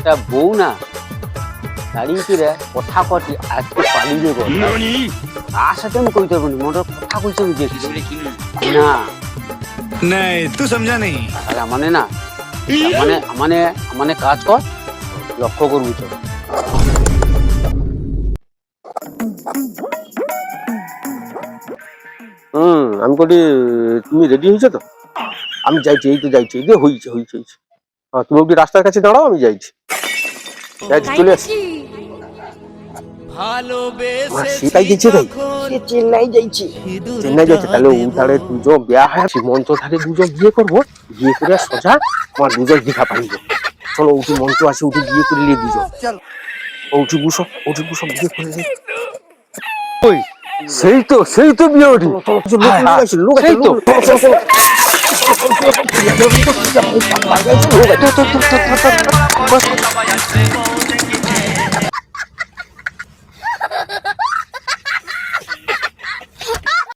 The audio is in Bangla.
একটা বউ না। দাঁড়িয়ে কথা কটি আজকে পালিয়ে গেল তার সাথে আমি কইতে পারব না? কথা কইছে আমি দেখি না। নাই তুই সমঝা নেই। আরে মানে না। মানে মানে মানে কাজ কর। লক্ষ্য করবি তো। হুম আমি তুমি রেডি হয়েছো তো? আমি যাইছি এই তো যাইছি এই যে হয়েছে হয়েছে হয়েছে তুমি ওটি রাস্তার কাছে দাঁড়াও আমি যাইছি যাইছি চলে আসছি আমার সেটাই গেছে রে সে চেন্নাই যাইছে চেন্নাই যাইছে তাহলে ও ধারে দুজন বিয়া হয় সীমন্ত ধারে দুজন বিয়ে করব বিয়ে করে সোজা আমার দুজন দীঘা পাইব চলো উঠি মঞ্চ আছে উঠি বিয়ে করে নিয়ে দুজন ও উঠি বুসো উঠি বুসো বিয়ে করে নিয়ে ওই সেই তো সেই তো বিয়ে উঠি লোক লোক চলো।